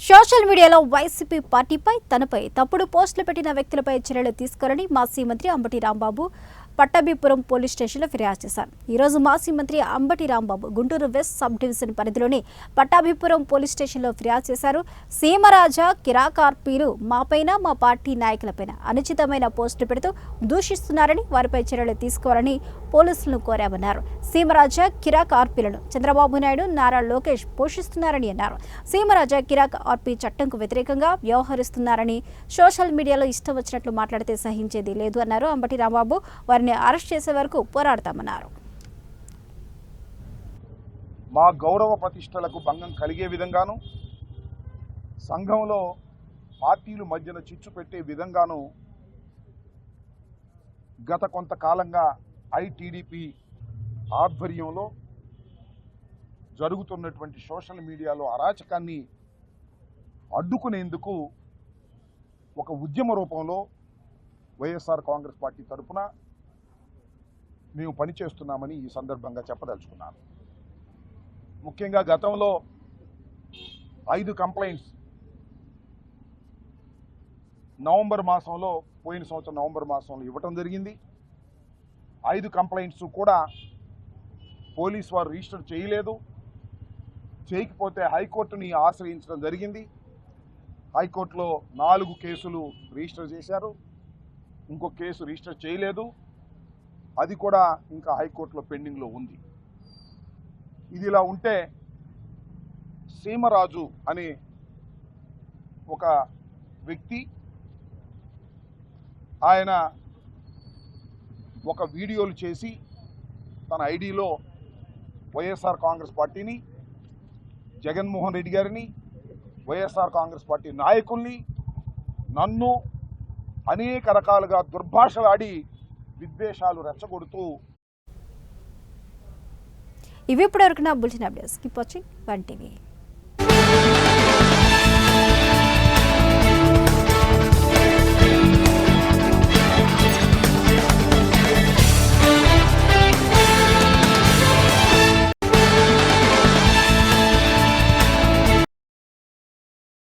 Social మీడియాలో YCP పార్టీపై తనపై తప్పుడు పోస్టులు పెట్టిన వ్యక్తులపై చర్యలు తీసుకోరని మాజీ మంత్రి అంబటి రాంబాబు పట్టాభిపురం పోలీస్ స్టేషన్లో ఫిర్యాదు చేశారు. ఈరోజు మాజీ మంత్రి Ambati Rambabu Guntur west sub division పరిధిలోని పట్టాభిపురం పోలీస్ స్టేషన్లో ఫిర్యాదు చేశారు. సీమరాజా కిరాకార్పీలు మాపైన మా పార్టీ నాయకులపైన అనుచితమైన పోస్టులు పెడుతూ దూషిస్తున్నారని వారిపై చర్యలు తీసుకోవాలని పోలీసులను కోరామన్నారు. సీమరాజా కిరాక్ ఆర్పీలను చంద్రబాబు నాయుడు నారా లోకేష్ పోషిస్తున్నారని అన్నారు. సీమరాజా కిరాక్ ఆర్పీ చట్టంకు వ్యతిరేకంగా వ్యవహరిస్తున్నారని సోషల్ మీడియాలో ఇష్టం వచ్చినట్లు మాట్లాడితే సహించేది లేదు అన్నారు అంబటి రాంబాబు. వారిని అరెస్ట్ చేసే వరకు పోరాడతామన్నారు. మా గౌరవ ప్రతిష్టలకు భంగం కలిగే విధంగాను సంఘంలో పార్టీలు మధ్యన చిచ్చు పెట్టే విధంగాను గత కొంతకాలంగా ఐటీడీపీ ఆధ్వర్యంలో జరుగుతున్నటువంటి సోషల్ మీడియాలో అరాచకాన్ని అడ్డుకునేందుకు ఒక ఉద్యమ రూపంలో వైఎస్ఆర్ కాంగ్రెస్ పార్టీ తరఫున మేము పనిచేస్తున్నామని ఈ సందర్భంగా చెప్పదలుచుకున్నాను. ముఖ్యంగా గతంలో ఐదు కంప్లైంట్స్ నవంబర్ మాసంలో పోయిన సంవత్సరం నవంబర్ మాసంలో ఇవ్వటం జరిగింది. ఐదు కంప్లైంట్స్ కూడా పోలీస్ వారు రిజిస్టర్ చేయలేదు. చేయకపోతే హైకోర్టుని ఆశ్రయించడం జరిగింది. హైకోర్టులో నాలుగు కేసులు రిజిస్టర్ చేశారు. ఇంకో కేసు రిజిస్టర్ చేయలేదు. అది కూడా ఇంకా హైకోర్టులో పెండింగ్లో ఉంది. ఇది ఇలా ఉంటే సీమరాజు అనే ఒక వ్యక్తి ఆయన ఒక వీడియోలు చేసి తన ఐడిలో వైఎస్ఆర్ కాంగ్రెస్ పార్టీని జగన్మోహన్ రెడ్డి గారిని వైఎస్ఆర్ కాంగ్రెస్ పార్టీ నాయకుల్ని నన్ను అనేక రకాలుగా దుర్భాషలాడి విద్వేషాలు రెచ్చగొడుతూ. ఇవి ఇప్పటివరకు నా bulletin updates. Keep watching one TV.